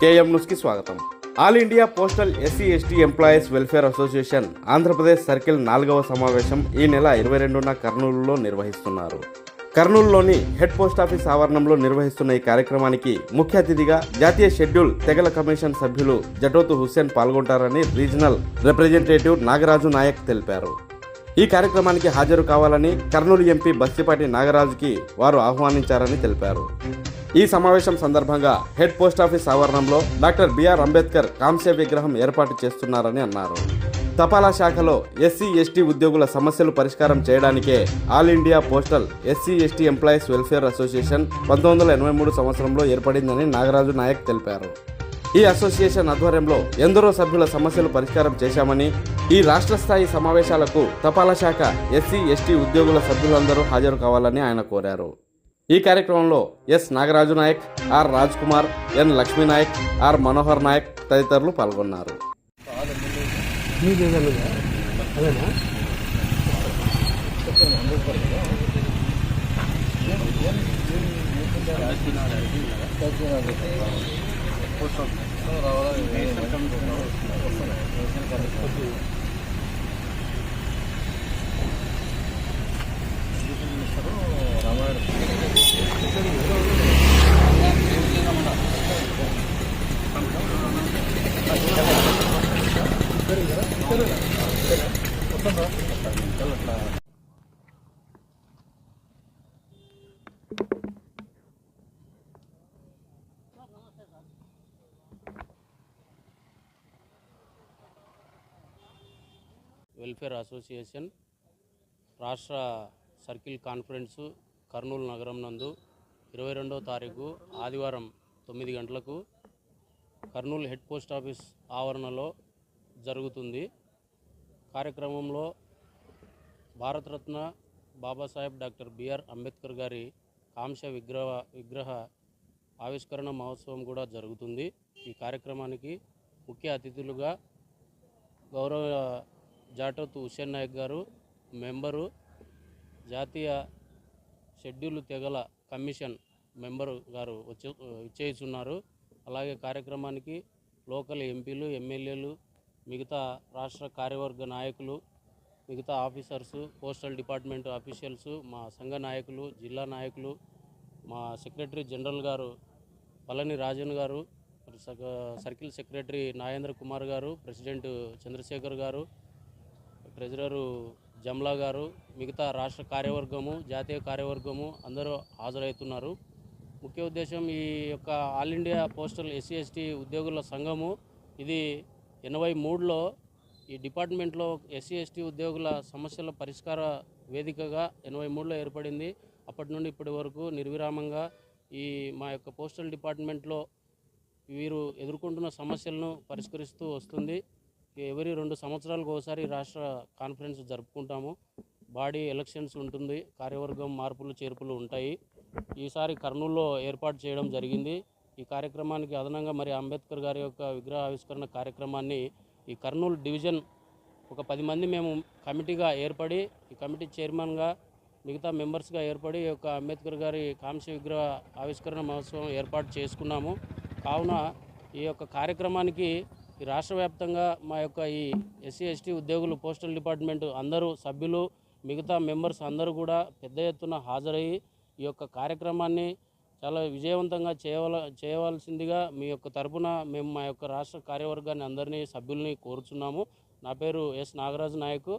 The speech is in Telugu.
కేఎం న్యూస్కి స్వాగతం. All India postal SC ST employees welfare association Andhra Pradesh circle నాలుగవ సమావేశం ఈ నెల ఇరవై రెండున కర్నూలులో నిర్వహిస్తున్నారు. కర్నూలులోని హెడ్ పోస్ట్ ఆఫీస్ ఆవరణంలో నిర్వహిస్తున్న ఈ కార్యక్రమానికి ముఖ్య అతిథిగా జాతీయ షెడ్యూల్ తెగల కమిషన్ సభ్యులు జటోతు హుస్సేన్ పాల్గొంటారని రీజనల్ రిప్రజెంటేటివ్ నాగరాజు నాయక్ తెలిపారు. ఈ కార్యక్రమానికి హాజరు కావాలని కర్నూలు ఎంపీ బస్తిపాటి నాగరాజుకి వారు ఆహ్వానించారని తెలిపారు. ఈ సమావేశం సందర్భంగా హెడ్ పోస్ట్ ఆఫీస్ ఆవరణంలో డాక్టర్ బిఆర్ అంబేద్కర్ కాంస్య విగ్రహం ఏర్పాటు చేస్తున్నారని అన్నారు. తపాలా శాఖలో ఎస్సీ ఎస్టీ ఉద్యోగుల సమస్యలు పరిష్కారం చేయడానికే all India postal SC ST employees welfare association పంతొమ్మిది వందల ఎనభై మూడు సంవత్సరంలో ఏర్పడిందని నాగరాజు నాయక్ తెలిపారు. ఈ అసోసియేషన్ ఆధ్వర్యంలో ఎందరో సభ్యుల సమస్యలు పరిష్కారం చేశామని ఈ రాష్ట్ర స్థాయి సమావేశాలకు తపాలా శాఖ ఎస్సీ ఎస్టీ ఉద్యోగుల సభ్యులందరూ హాజరు కావాలని ఆయన కోరారు. ఈ కార్యక్రమంలో S Nagaraju Nayak R Raj Kumar N Lakshmi Nayak R Manohar Nayak తదితరులు పాల్గొన్నారు. మీకు ఏదన్నా వెల్ఫేర్ అసోసియేషన్ రాష్ట్ర సర్కిల్ కాన్ఫరెన్సు కర్నూలు నగరం నందు ఇరవై రెండవ తారీఖు ఆదివారం తొమ్మిది గంటలకు కర్నూలు హెడ్ పోస్ట్ ఆఫీస్ ఆవరణలో జరుగుతుంది. కార్యక్రమంలో భారతరత్న బాబాసాహెబ్ డాక్టర్ బిఆర్ అంబేద్కర్ గారి కాంశ విగ్రహ విగ్రహ ఆవిష్కరణ మహోత్సవం కూడా జరుగుతుంది. ఈ కార్యక్రమానికి ముఖ్య అతిథులుగా గౌరవ జాటత్ హుసేన్ నాయక్ గారు మెంబరు జాతీయ షెడ్యూల్ తెగల కమిషన్ మెంబరు గారు వచ్చి ఇచ్చేస్తున్నారు అలాగే కార్యక్రమానికి లోకల్ ఎంపీలు ఎమ్మెల్యేలు మిగతా రాష్ట్ర కార్యవర్గ నాయకులు మిగతా ఆఫీసర్సు పోస్టల్ డిపార్ట్మెంట్ ఆఫీషియల్స్ మా సంఘ నాయకులు జిల్లా నాయకులు మా సెక్రటరీ జనరల్ గారు పళని రాజన్ గారు సగ- సర్కిల్ సెక్రటరీ నాగేంద్ర కుమార్ గారు ప్రెసిడెంట్ చంద్రశేఖర్ గారు ట్రెజరరు జమ్లా గారు మిగతా రాష్ట్ర కార్యవర్గము జాతీయ కార్యవర్గము అందరూ హాజరవుతున్నారు. ముఖ్య ఉద్దేశం ఈ యొక్క all India postal SC ST ఉద్యోగుల సంఘము ఇది ఎనభై మూడులో ఈ డిపార్ట్మెంట్లో ఎస్సీ ఎస్టీ ఉద్యోగుల సమస్యల పరిష్కార వేదికగా ఎనభై మూడులో ఏర్పడింది. అప్పటి నుండి ఇప్పటి వరకు నిర్విరామంగా ఈ మా యొక్క పోస్టల్ డిపార్ట్మెంట్లో వీరు ఎదుర్కొంటున్న సమస్యలను పరిష్కరిస్తూ వస్తుంది. ఎవరి రెండు సంవత్సరాలకు ఒకసారి రాష్ట్ర కాన్ఫరెన్స్ జరుపుకుంటాము. బాడీ ఎలక్షన్స్ ఉంటుంది కార్యవర్గం మార్పులు చేర్పులు ఉంటాయి. ఈసారి కర్నూలులో ఏర్పాటు చేయడం జరిగింది. ఈ కార్యక్రమానికి అదనంగా మరి అంబేద్కర్ గారి యొక్క విగ్రహ ఆవిష్కరణ కార్యక్రమాన్ని ఈ కర్నూలు డివిజన్ ఒక పది మంది మేము కమిటీగా ఏర్పడి ఈ కమిటీ చైర్మన్గా మిగతా మెంబర్స్గా ఏర్పడి ఈ యొక్క అంబేద్కర్ గారి కాంస్య విగ్రహ ఆవిష్కరణ మహోత్సవం ఏర్పాటు చేసుకున్నాము. కావున ఈ యొక్క కార్యక్రమానికి ఈ రాష్ట్ర వ్యాప్తంగా మా యొక్క ఈ ఎస్సీ ఎస్టీ ఉద్యోగులు పోస్టల్ డిపార్ట్మెంట్ అందరూ సభ్యులు మిగతా మెంబర్స్ అందరూ కూడా పెద్ద ఎత్తున హాజరయ్యి ఈ యొక్క కార్యక్రమాన్ని చాలా విజయవంతంగా చేయవల చేయవలసిందిగా మీ యొక్క తరపున మేము మా యొక్క రాష్ట్ర కార్యవర్గాన్ని అందరినీ సభ్యుల్ని కోరుచున్నాము. నా పేరు ఎస్ నాగరాజు నాయకు.